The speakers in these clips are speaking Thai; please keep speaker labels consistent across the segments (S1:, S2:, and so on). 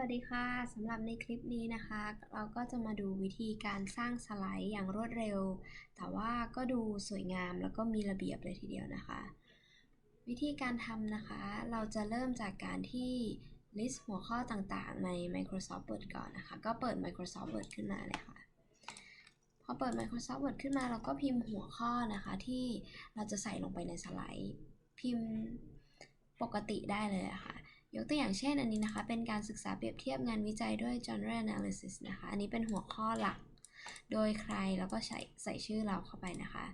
S1: วัสดีค่ะสำหรับในคลิปนี้นะคะ เราก็จะมาดูวิธีการสร้างสไลด์อย่างรวดเร็ว แต่ว่าก็ดูสวยงามแล้วก็มีระเบียบเลยทีเดียวนะคะ วิธีการทำนะคะ เราจะเริ่มจากการที่ list หัวข้อต่างๆ ใน Microsoft Word ก่อนนะคะ ก็เปิด Microsoft Word ขึ้นมาเลยค่ะ พอเปิด Microsoft Word ขึ้นมาเราก็พิมพ์หัวข้อนะคะ ที่เราจะใส่ลงไปในสไลด์ พิมพ์ปกติได้เลยะค่ะ ยกตัวอย่างเช่นอันนี้นะคะ เป็นการศึกษาเปรียบเทียบงานวิจัยด้วย genre analysis นะคะ อันนี้เป็นหัวข้อหลัก โดยใครแล้วก็ใส่ใส่ชื่อเราเข้าไปนะคะ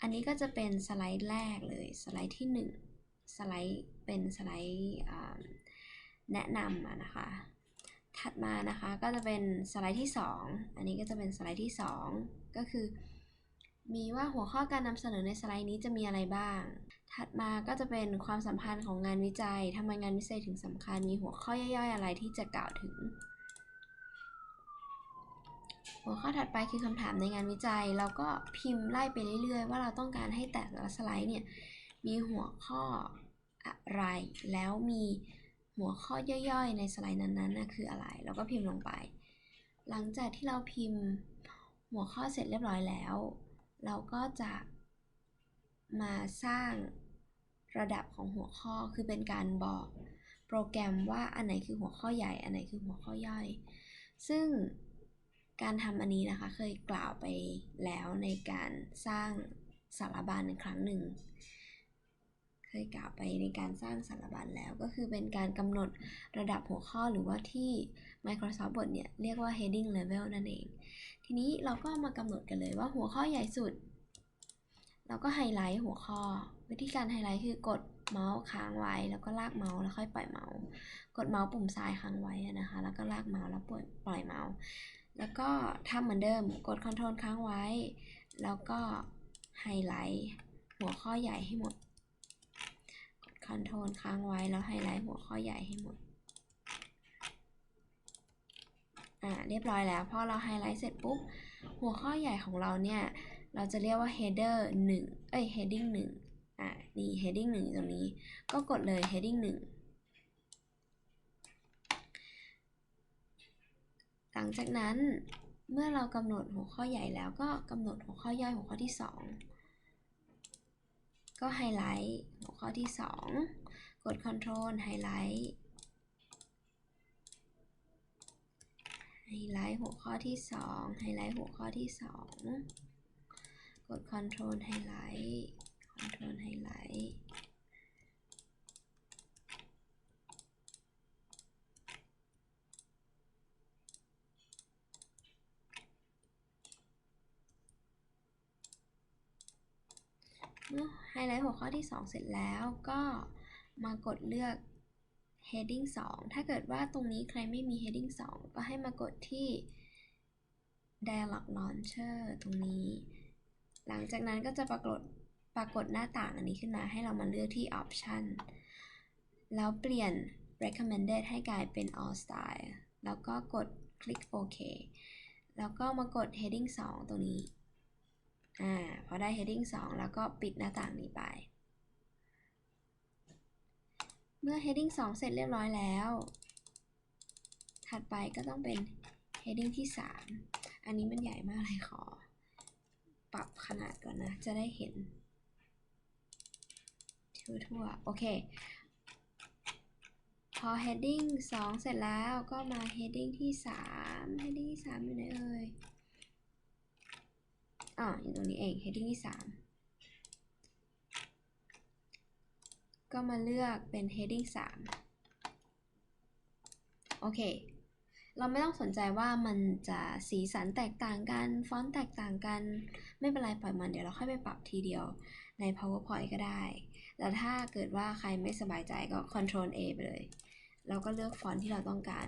S1: อันนี้ก็จะเป็นสไลด์แรกเลย สไลด์ที่ 1 สไลด์เป็นสไลด์แนะนำนะคะ ถัดมานะคะก็จะเป็นสไลด์ที่ 2 อันนี้ก็จะเป็นสไลด์ที่ 2 ก็คือ มีว่าหัวข้อการนำเสนอในสไลด์นี้จะมีอะไรบ้าง ถัดมาก็จะเป็นความสัมพันธ์ของงานวิจัยทำไมงานวิจัยถึงสำคัญ มีหัวข้อย่อยๆ อะไรที่จะกล่าวถึง หัวข้อถัดไปคือคำถามในงานวิจัย เราก็พิมพ์ไล่ไปเรื่อยๆ ว่าเราต้องการให้แต่ละสไลด์เนี่ยมีหัวข้ออะไร แล้วมีหัวข้อย่อยๆ ในสไลด์นั้นๆนะคืออะไร เราก็พิมพ์ลงไป หลังจากที่เราพิมพ์หัวข้อเสร็จเรียบร้อยแล้ว เราก็จะมาสร้างระดับของหัวข้อคือเป็นการบอกโปรแกรมว่าอันไหนคือหัวข้อใหญ่ อันไหนคือหัวข้อย่อย ซึ่งการทำอันนี้นะคะเคยกล่าวไปแล้วในการสร้างสารบัญครั้งหนึ่ง เคยกล่าวไปในการสร้างสารบัญแล้ว ก็คือเป็นการกำหนดระดับหัวข้อหรือว่าที่ Microsoft Word เนี่ยเรียกว่า heading level นั่นเอง ทีนี้เราก็มากำหนดกันเลยว่าหัวข้อใหญ่สุด เราก็ไฮไลท์หัวข้อ วิธีการไฮไลท์คือกดเมาส์ค้างไว้ แล้วก็ลากเมาส์แล้วค่อยปล่อยเมาส์ กดเมาส์ปุ่มซ้ายค้างไว้นะคะ แล้วก็ลากเมาส์แล้วปล่อยปล่อยเมาส์ แล้วก็ทำเหมือนเดิม กด Ctrl ค้างไว้ แล้วก็ไฮไลท์หัวข้อใหญ่ให้หมด กด Ctrl ค้างไว้แล้วไฮไลท์หัวข้อใหญ่ให้หมด อ่าเรียบร้อยแล้วพอเราไฮไลท์เสร็จปุ๊บ หัวข้อใหญ่ของเราเนี่ย เราจะเรียกว่า header 1 เอ้ย heading 1 อ่านี่ heading 1อยู่ตรงนี้ ก็กดเลย heading 1 หลังจากนั้นเมื่อเรากำหนดหัวข้อใหญ่แล้วก็กำหนดหัวข้อย่อยหัวข้อที่ 2 ก็ไฮไลท์หัวข้อที่ 2 กด Ctrl ไฮไลท์ไฮไลท์หัวข้อที่ 2 ไฮไลท์หัวข้อที่ 2 กด Ctrl ไฮไลท์ Ctrl ไฮไลท์ ไฮไลท์หัวข้อที่ 2 เสร็จแล้วก็มากดเลือก heading 2 ถ้าเกิดว่าตรงนี้ใครไม่มี heading 2 ก็ให้มากดที่ dialog launcher ตรงนี้ หลังจากนั้นก็จะปรากฏปรากฏหน้าต่างอันนี้ขึ้นมาให้เรามาเลือกที่ option แล้วเปลี่ยน recommended ให้กลายเป็น all style แล้วก็กดคลิกโอเคแล้วก็มากด heading 2 ตรงนี้ อ่าพอได้ heading 2 แล้วก็ปิดหน้าต่างนี้ไป เมื่อ heading 2 เสร็จเรียบร้อยแล้ว ถัดไปก็ต้องเป็น heading ที่ 3 อันนี้มันใหญ่มากเลยขอ ปรับขนาดก่อนนะ จะได้เห็นทั่วๆโอเค พอ heading 2 เสร็จแล้วก็มา heading ที่ 3 heading ที่ 3 อยู่ไหนเอ่ย อ่าอยู่ตรงนี้เอง heading ที่ 3 ก็มาเลือกเป็น heading 3 โอเค เราไม่ต้องสนใจว่ามันจะสีสันแตกต่างกัน ฟอนต์แตกต่างกัน ไม่เป็นไรปล่อยมันเดี๋ยวเราค่อยไปปรับทีเดียวใน powerpoint ก็ได้ แล้วถ้าเกิดว่าใครไม่สบายใจก็ control A ไปเลย เราก็เลือกฟอนต์ที่เราต้องการ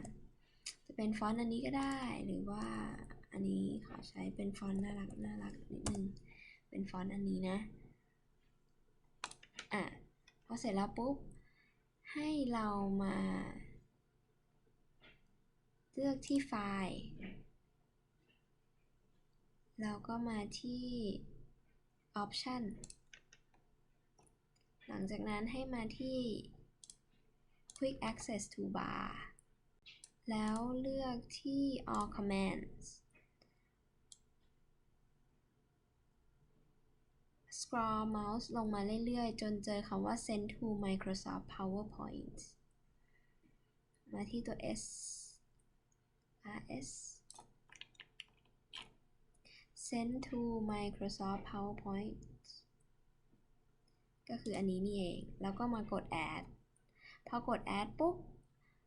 S1: จะเป็นฟอนต์อันนี้ก็ได้หรือว่า อันนี้ขอใช้เป็นฟอนต์น่ารักน่ารักนิดนึง เป็นฟอนต์อันนี้นะ อะ พอเสร็จแล้วปุ๊บ ให้เรามา เลือกที่ไฟล์ แล้วก็มาที่ Option หลังจากนั้นให้มาที่ Quick Access Toolbar แล้วเลือกที่ all commands scroll mouse ลงมาเรื่อยๆ จนเจอคำว่า send to Microsoft PowerPoint มาที่ตัว S rs send to Microsoft PowerPoint ก็คืออันนี้นี่เอง แล้วก็มากด add พอกด add ปุ๊บ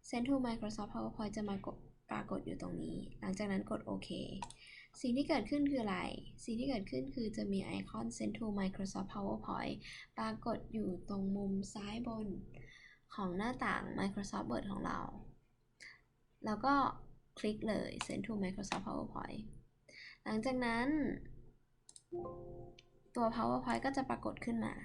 S1: send to Microsoft PowerPoint จะมากดปรากฏอยู่ตรงนี้ หลังจากนั้นกดโอเค สิ่งที่เกิดขึ้นคืออะไร สิ่งที่เกิดขึ้นคือจะมีไอคอน send to Microsoft PowerPoint ปรากฏอยู่ตรงมุมซ้ายบนของหน้าต่าง Microsoft Word ของเรา แล้วก็คลิกเลย send to Microsoft PowerPoint หลังจากนั้น ตัว PowerPoint ก็จะปรากฏขึ้นมา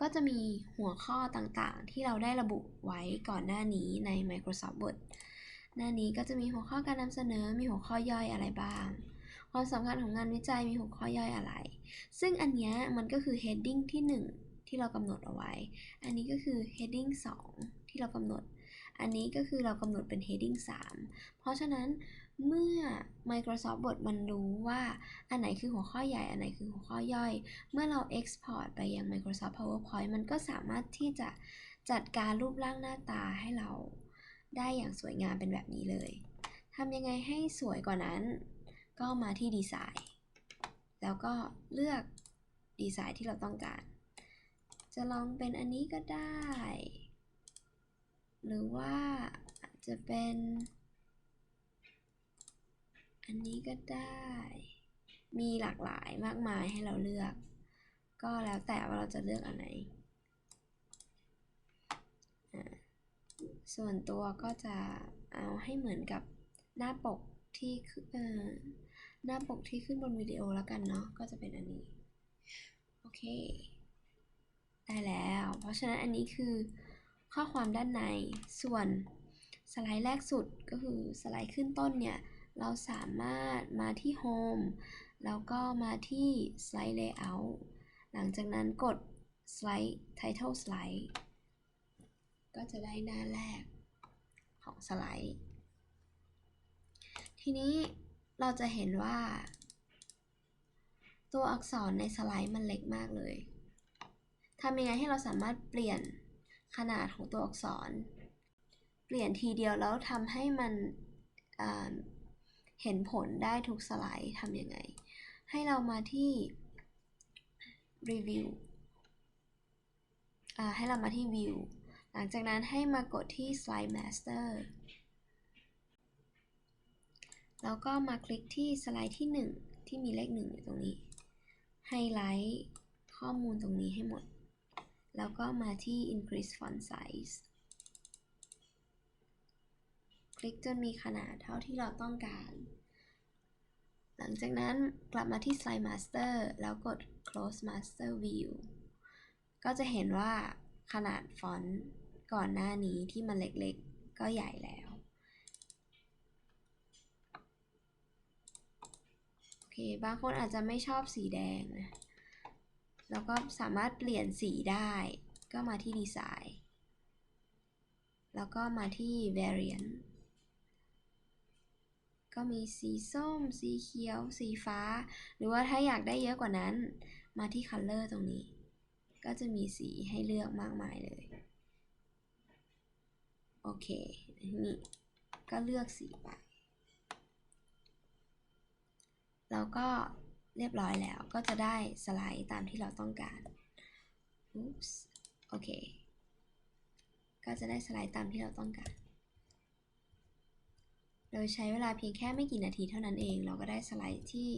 S1: ก็จะมีหัวข้อต่างๆ ที่เราได้ระบุไว้ก่อนหน้านี้ใน Microsoft Word หน้านี้ก็จะมีหัวข้อการนำเสนอ มีหัวข้อย่อยอะไรบ้าง ความสำคัญของงานวิจัยมีหัวข้อย่อยอะไร ซึ่งอันนี้มันก็คือ heading ที่ 1 ที่เรากำหนดเอาไว้ อันนี้ก็คือ heading 2 ที่เรากำหนด อันนี้ก็คือเรากำหนดเป็น heading 3 เพราะฉะนั้นเมื่อ Microsoft Word มันรู้ว่าอันไหนคือหัวข้อใหญ่ อันไหนคือหัวข้อย่อย เมื่อเรา export ไปยัง Microsoft PowerPoint มันก็สามารถที่จะจัดการรูปร่างหน้าตาให้เรา ได้อย่างสวยงามเป็นแบบนี้เลยทำยังไงให้สวยกว่านั้น ก็มาที่ดีไซน์ แล้วก็เลือกดีไซน์ที่เราต้องการ จะลองเป็นอันนี้ก็ได้ หรือว่าจจะเป็น อันนี้ก็ได้ มีหลากหลายมากมายให้เราเลือก ก็แล้วแต่ว่าเราจะเลือกอันไหน ส่วนตัวก็จะเอาให้เหมือนกับหน้าปกที่เอ่อหน้าปกที่ขึ้นบนวิดีโอแล้วกันเนาะก็จะเป็นอันนี้ โอเค ได้แล้ว เพราะฉะนั้นอันนี้คือข้อความด้านในส่วนสไลด์แรกสุดก็คือสไลด์ขึ้นต้นเนี่ย เราสามารถมาที่ Home แล้วก็มาที่ Slide Layout หลังจากนั้นกด Slide Title Slide ก็จะได้หน้าแรกของสไลด์ ทีนี้เราจะเห็นว่า ตัวอักษรในสไลด์มันเล็กมากเลยทำยังไงให้เราสามารถเปลี่ยนขนาดของตัวอักษร เปลี่ยนทีเดียวแล้วทำให้มันเห็นผลได้ทุกสไลด์ทำยังไง ให้เรามาที่ review ให้เรามาที่ view หลังจากนั้นให้มากดที่ Slide Master แล้วก็มาคลิกที่สไลด์ที่ 1 ที่มีเลข1อยู่ตรงนี้ ไฮไลท์ข้อมูลตรงนี้ให้หมด แล้วก็มาที่ Increase Font Size คลิกจนมีขนาดเท่าที่เราต้องการ หลังจากนั้นกลับมาที่ Slide Master แล้วกด Close Master View ก็จะเห็นว่าขนาดฟอนต์ ก่อนหน้านี้ที่มันเล็กๆ ก็ใหญ่แล้ว โอเค บางคนอาจจะไม่ชอบสีแดงนะ แล้วก็สามารถเปลี่ยนสีได้ ก็มาที่ดีไซน์ แล้วก็มาที่ variant ก็มีสีส้ม สีเขียว สีฟ้า หรือว่าถ้าอยากได้เยอะกว่านั้น มาที่ color ตรงนี้ ก็จะมีสีให้เลือกมากมายเลย โอเค นี่ก็เลือกสีไปแล้วก็เรียบร้อยแล้วก็จะได้สไลด์ตามที่เราต้องการโอเค ก็จะได้สไลด์ตามที่เราต้องการ โดยใช้เวลาเพียงแค่ไม่กี่นาทีเท่านั้นเอง เราก็ได้สไลด์ที่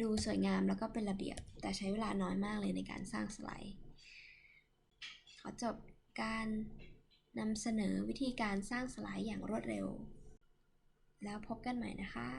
S1: ดูสวยงามแล้วก็เป็นระเบียบ แต่ใช้เวลาน้อยมากเลยในการสร้างสไลด์ ขอจบการ นำเสนอวิธีการสร้างสไลด์อย่างรวดเร็ว แล้วพบกันใหม่นะคะ